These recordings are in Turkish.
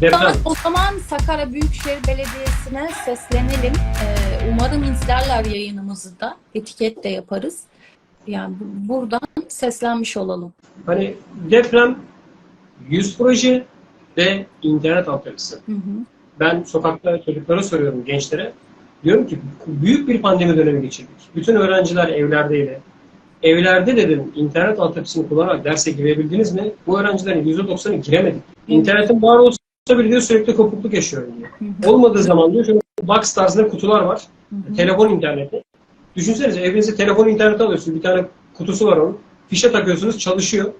Deprem. O zaman Sakarya Büyükşehir Belediyesi'ne seslenelim. Ee, umarım izlerler yayınımızı da. Etiket de yaparız. Yani bu- buradan seslenmiş olalım. Hani deprem, yüz proje ve internet altyapısı. Hı hı. Ben sokakta çocuklara soruyorum, gençlere. Diyorum ki büyük bir pandemi dönemi geçirdik. Bütün öğrenciler evlerdeydi. Evlerde dedim internet altyapısını kullanarak derse girebildiniz mi? Bu öğrencilerin %90'ı giremedik. İnternetin var olsa bile diyor sürekli kopukluk yaşıyorum diyor. Hı hı. Olmadığı zaman diyor şöyle box tarzında kutular var. Hı hı. Telefon interneti. Düşünsenize evinize telefon interneti alıyorsunuz. Bir tane kutusu var onun. Fişe takıyorsunuz çalışıyor.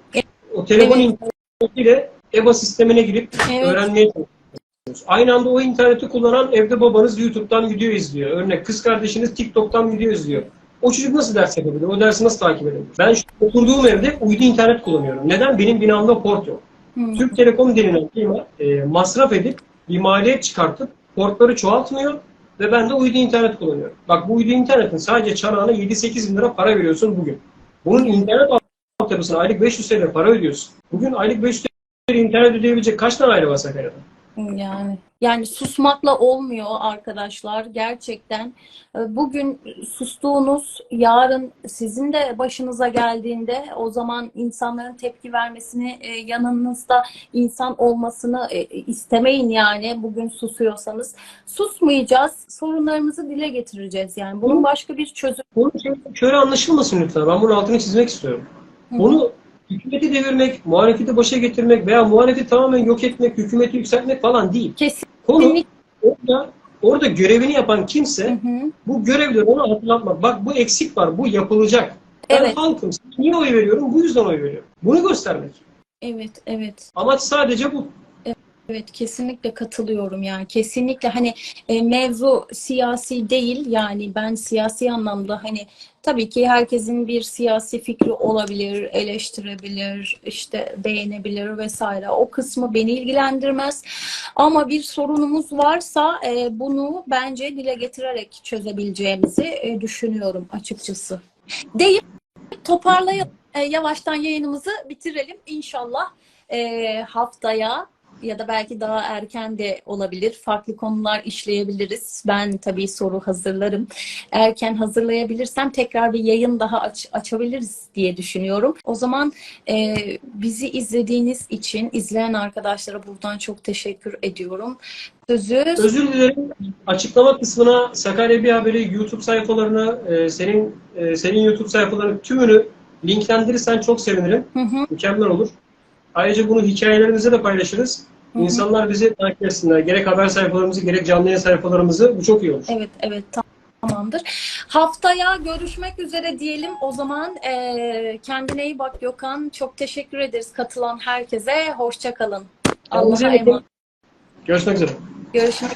O telefon Evet. internetiyle EBA sistemine girip Evet. öğrenmeye çalışıyorsunuz. Aynı anda o interneti kullanan evde babanız YouTube'dan video izliyor. Örnek kız kardeşiniz TikTok'tan video izliyor. O çocuk nasıl ders yapabilir? O dersi nasıl takip edebilir? Ben şu oturduğum evde uydu internet kullanıyorum. Neden? Benim binamda port yok. Hı. Türk Telekom denilen firma e, masraf edip bir maliyet çıkartıp portları çoğaltmıyor ve ben de uydu internet kullanıyorum. Bak bu uydu internetin sadece çanağına 7-8 bin lira para veriyorsun bugün. Bunun internet altyapısına aylık 500 TL para ödüyorsun. Bugün aylık 500 TL internet ödeyebilecek kaç tane aile var Sakarya'da? Yani yani susmakla olmuyor arkadaşlar gerçekten. E, Bugün sustuğunuz yarın sizin de başınıza geldiğinde o zaman insanların tepki vermesini e, yanınızda insan olmasını e, istemeyin yani bugün susuyorsanız. Susmayacağız. Sorunlarımızı dile getireceğiz yani. Bunun başka bir çözüm. Bunu şöyle, şöyle anlaşılmasın lütfen. Ben bunun altını çizmek istiyorum. Bunu hükümeti devirmek, muhalefeti başa getirmek veya muhalefeti tamamen yok etmek, hükümeti yükseltmek falan değil. Konu Kesinlikle. orada, orada görevini yapan kimse Hı hı. bu görevleri ona hatırlatmak. Bak bu eksik var, bu yapılacak. Ben Evet. halkım. Niye oy veriyorum? Bu yüzden oy veriyorum. Bunu göstermek. Evet, evet. Amaç sadece bu. Evet kesinlikle katılıyorum yani kesinlikle hani e, mevzu siyasi değil yani ben siyasi anlamda hani tabii ki herkesin bir siyasi fikri olabilir, eleştirebilir, işte beğenebilir vesaire. O kısmı beni ilgilendirmez. Ama bir sorunumuz varsa e, bunu bence dile getirerek çözebileceğimizi e, düşünüyorum açıkçası. Deyip toparlayalım. E, yavaştan yayınımızı bitirelim inşallah. E, haftaya ya da belki daha erken de olabilir. Farklı konular işleyebiliriz. Ben tabii soru hazırlarım. Erken hazırlayabilirsem tekrar bir yayın daha aç- açabiliriz diye düşünüyorum. O zaman e, bizi izlediğiniz için izleyen arkadaşlara buradan çok teşekkür ediyorum. Sözü Özür dilerim. Açıklama kısmına Sakarya Bir Haberi YouTube sayfalarına, e, senin e, senin YouTube sayfalarının tümünü linklendirirsen çok sevinirim. Hı hı, Mükemmel olur. Ayrıca bunu hikayelerimize de paylaşırız. İnsanlar bizi takip etsinler. Gerek haber sayfalarımızı, gerek canlı yayın sayfalarımızı. Bu çok iyi olur. evet evet tamamdır. Haftaya görüşmek üzere diyelim. O zaman e, kendine iyi bak Gökhan. Çok teşekkür ederiz katılan herkese. Hoşça kalın. Allah'a emanet. Görüşmek üzere. Görüşmek